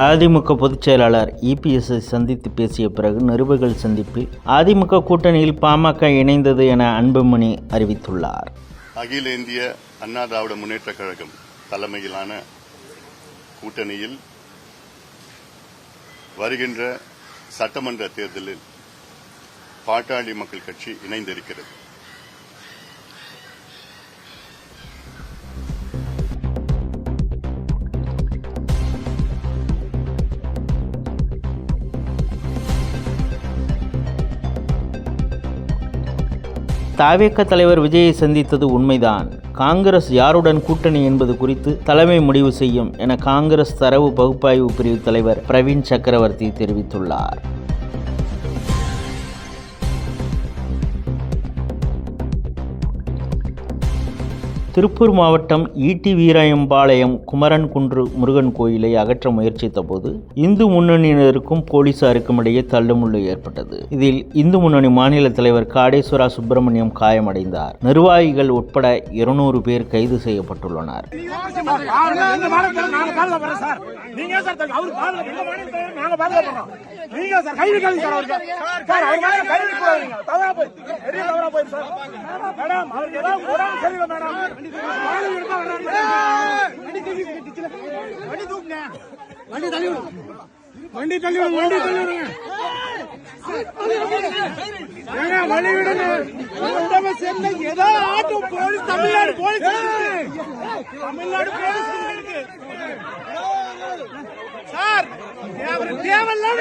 அதிமுக பொதுச் செயலாளர் இபிஎஸ்ஐ சந்தித்து பேசிய பிறகு நிருபர்கள் சந்திப்பில் அதிமுக கூட்டணியில் பாமக இணைந்தது என அன்புமணி அறிவித்துள்ளார். அகில இந்திய அண்ணா திராவிட முன்னேற்றக் கழகம் தலைமையிலான கூட்டணியில் வருகின்ற சட்டமன்ற தேர்தலில் பாட்டாளி மக்கள் கட்சி இணைந்திருக்கிறது. தாவேக்க தலைவர் விஜயை சந்தித்தது உண்மைதான். காங்கிரஸ் யாருடன் கூட்டணி என்பது குறித்து தலைமை முடிவு செய்யும் என காங்கிரஸ் தரவு பகுப்பாய்வு பிரிவு தலைவர் பிரவீன் சக்கரவர்த்தி தெரிவித்துள்ளார். திருப்பூர் மாவட்டம் ஈட்டி வீராயம்பாளையம் குமரன் குன்று முருகன் கோயிலை அகற்ற முயற்சித்த போது இந்து முன்னணியினருக்கும் போலீசாருக்கும் இடையே தள்ளுமுள்ளு ஏற்பட்டது. இதில் இந்து முன்னணி மாநில தலைவர் காடேஸ்வரா சுப்பிரமணியம் காயமடைந்தார். நிர்வாகிகள் உட்பட இருநூறு பேர் கைது செய்யப்பட்டுள்ளனர். மேடம் அவருக்கு ஏதாவது உடம்பு சரியில்லை மேடம் வண்டி தூக்கி வண்டி தள்ளி வண்டி தள்ளி விடுங்க வண்டி தள்ளி விடுங்க வழி விடுங்க சேர்ந்த ஏதோ auto police Tamil Nadu police Tamil Nadu police sir அவர் தேவையில்லாம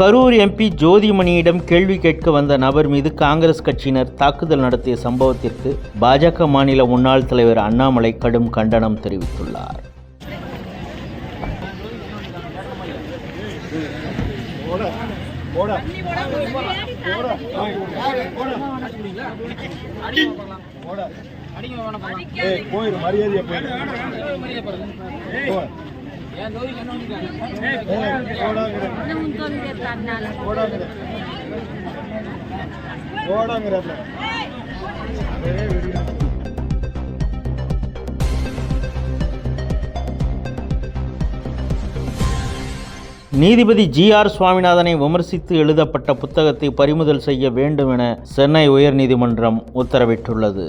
கரூர் எம்பி ஜோதிமணியிடம் கேள்வி கேட்க வந்த நபர் மீது காங்கிரஸ் கட்சியினர் தாக்குதல் நடத்திய சம்பவத்திற்கு பாஜக மாநில முன்னாள் தலைவர் அண்ணாமலை கடும் கண்டனம் தெரிவித்துள்ளார். நீதிபதி ஜி ஆர் சுவாமிநாதனை விமர்சித்து எழுதப்பட்ட புத்தகத்தை பறிமுதல் செய்ய வேண்டும் என சென்னை உயர்நீதிமன்றம் உத்தரவிட்டுள்ளது.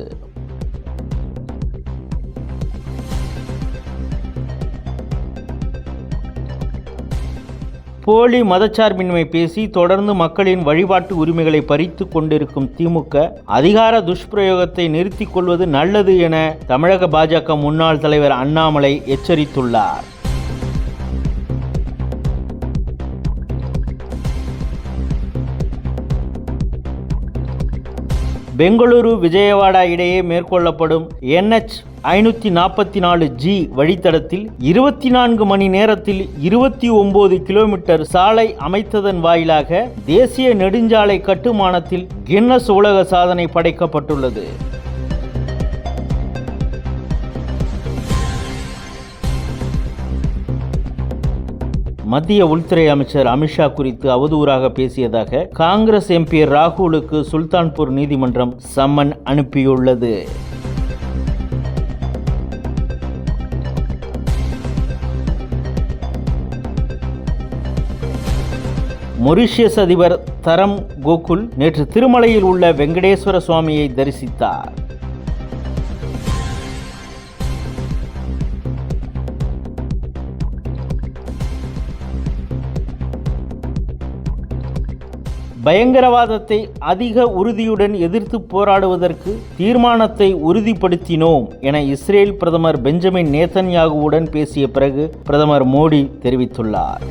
போலி மதச்சார்பின்மை பேசி தொடர்ந்து மக்களின் வழிபாட்டு உரிமைகளை பறித்து கொண்டிருக்கும் திமுக அதிகார துஷ்பிரயோகத்தை நிறுத்திக் கொள்வது நல்லது என தமிழக பாஜக முன்னாள் தலைவர் அண்ணாமலை எச்சரித்துள்ளார். பெங்களூரு விஜயவாடா இடையே மேற்கொள்ளப்படும் என்ஹெச் ஐநூற்றி நாற்பத்தி நாலு ஜி வழித்தடத்தில் இருபத்தி நான்கு மணி நேரத்தில் இருபத்தி ஒன்பது கிலோமீட்டர் சாலை அமைத்ததன் வாயிலாக தேசிய நெடுஞ்சாலை கட்டுமானத்தில் கின்னஸ் உலக சாதனை படைக்கப்பட்டுள்ளது. மத்திய உள்துறை அமைச்சர் அமித்ஷா குறித்து அவதூறாக பேசியதாக காங்கிரஸ் எம்பி ராகுலுக்கு சுல்தான்பூர் நீதிமன்றம் சம்மன் அனுப்பியுள்ளது. மொரிஷியஸ் அதிபர் தரம் கோகுல் நேற்று திருமலையில் உள்ள வெங்கடேஸ்வர சுவாமியை தரிசித்தார். பயங்கரவாதத்தை அதிக உறுதியுடன் எதிர்த்து போராடுவதற்கு தீர்மானத்தை உறுதிப்படுத்தினோம் என இஸ்ரேல் பிரதமர் பெஞ்சமின் நேதன்யாகுவுடன் பேசிய பிறகு பிரதமர் மோடி தெரிவித்துள்ளார்.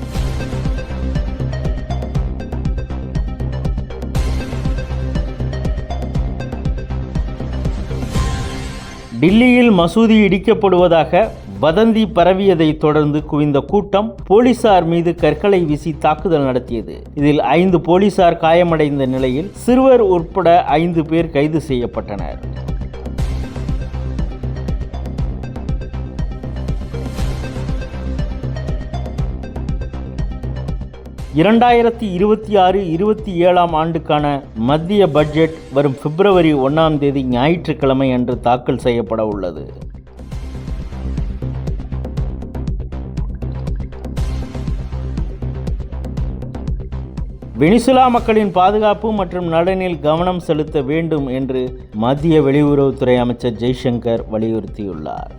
டில்லியில் மசூதி இடிக்கப்படுவதாக வதந்தி பரவியதைத் தொடர்ந்து குவிந்த கூட்டம் போலீசார் மீது கற்களை வீசி தாக்குதல் நடத்தியது. இதில் ஐந்து போலீசார் காயமடைந்த நிலையில் சிறுவர் உட்பட ஐந்து பேர் கைது செய்யப்பட்டனர். இரண்டாயிரத்தி இருபத்தி ஆறு இருபத்தி ஏழாம் ஆண்டுக்கான மத்திய பட்ஜெட் வரும் பிப்ரவரி ஒன்றாம் தேதி ஞாயிற்றுக்கிழமை அன்று தாக்கல் செய்யப்பட உள்ளது. வெனிசுலா மக்களின் பாதுகாப்பு மற்றும் நலனில் கவனம் செலுத்த வேண்டும் என்று மத்திய வெளியுறவுத்துறை அமைச்சர் ஜெய்சங்கர் வலியுறுத்தியுள்ளார்.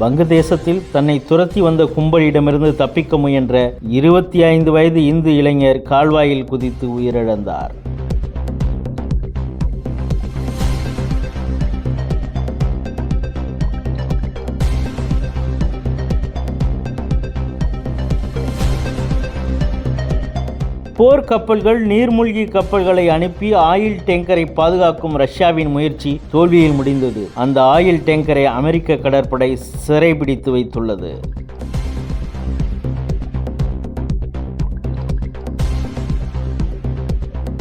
வங்கதேசத்தில் தன்னை துரத்தி வந்த கும்பலிடமிருந்து தப்பிக்க முயன்ற இருபத்தி ஐந்து வயது இந்து இளைஞர் கால்வாயில் குதித்து உயிரிழந்தார். போர்க்கப்பல்கள் நீர்மூழ்கி கப்பல்களை அனுப்பி ஆயில் டேங்கரை பாதுகாக்கும் ரஷ்யாவின் முயற்சி தோல்வியில் முடிந்தது. அந்த ஆயில் டேங்கரை அமெரிக்க கடற்படை சிறைபிடித்து வைத்துள்ளது.